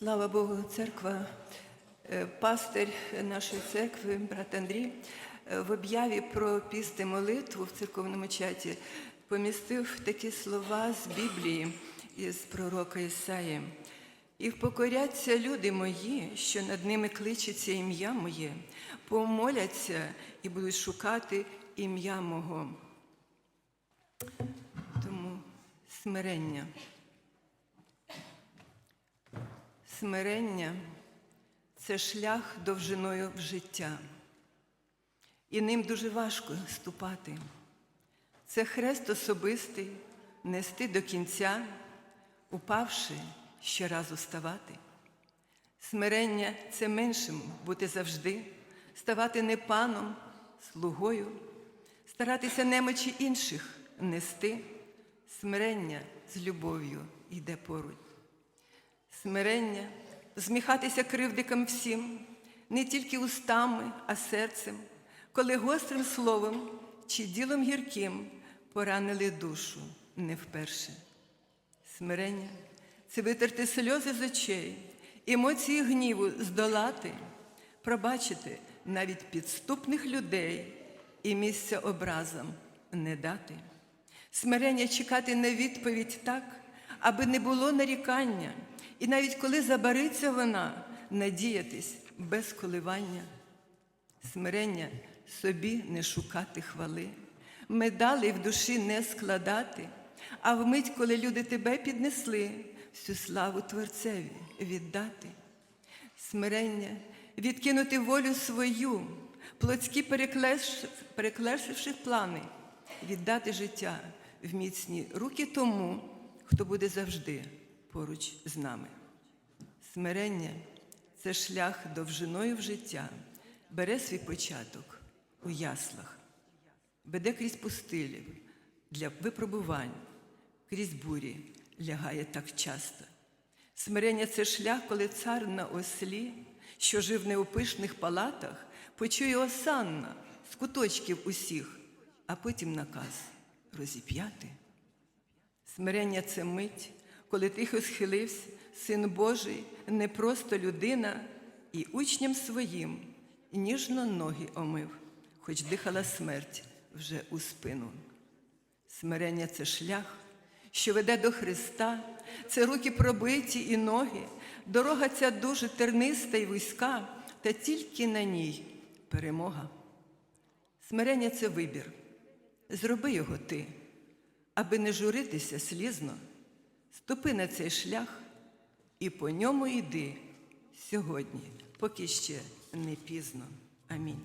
Слава Богу, церква, е, пастир нашої церкви, брат Андрій, е, в об'яві про піст і молитву в церковному чаті помістив такі слова з Біблії із пророка Ісаї. І впокоряться люди мої, що над ними кличеться ім'я моє, помоляться і будуть шукати ім'я мого. Тому смирення. Смирення це шлях довжиною в життя, і ним дуже важко ступати. Це хрест особистий, нести до кінця, упавши, щоразу ставати. Смирення це меншим бути завжди, ставати не паном, слугою, старатися немочі інших нести. Смирення з любов'ю йде поруч. Смирення, зміхатися кривдикам всім, не тільки устами, а серцем, коли гострим словом чи ділом гірким поранили душу не вперше. Смирення це витерти сльози з очей, емоції гніву здолати, пробачити навіть підступних людей і місця образам не дати. Смирення чекати на відповідь так, аби не було нарікання, і навіть коли забариться вона, надіятись без коливання. Смирення собі не шукати хвали, медалей в душі не складати, а вмить, коли люди тебе піднесли, всю славу Творцеві віддати. Смирення відкинути волю свою, плотські переклешивши плани, віддати життя в міцні руки тому, хто буде завжди поруч з нами. Смирення це шлях довжиною в життя, бере свій початок у яслах, веде крізь пустилів для випробувань, крізь бурі лягає так часто. Смирення це шлях, коли цар на ослі, що жив не у пишних палатах, почує осанна з куточків усіх, а потім наказ розіп'яти. Смирення це мить, коли тихо схилився Син Божий, не просто людина, і учням своїм ніжно ноги омив, хоч дихала смерть вже у спину. Смирення це шлях, що веде до Христа, це руки пробиті і ноги, дорога ця дуже терниста і вузька, та тільки на ній перемога. Смирення це вибір. Зроби його ти, аби не журитися слізно, ступи на цей шлях і по ньому йди сьогодні, поки ще не пізно. Амінь.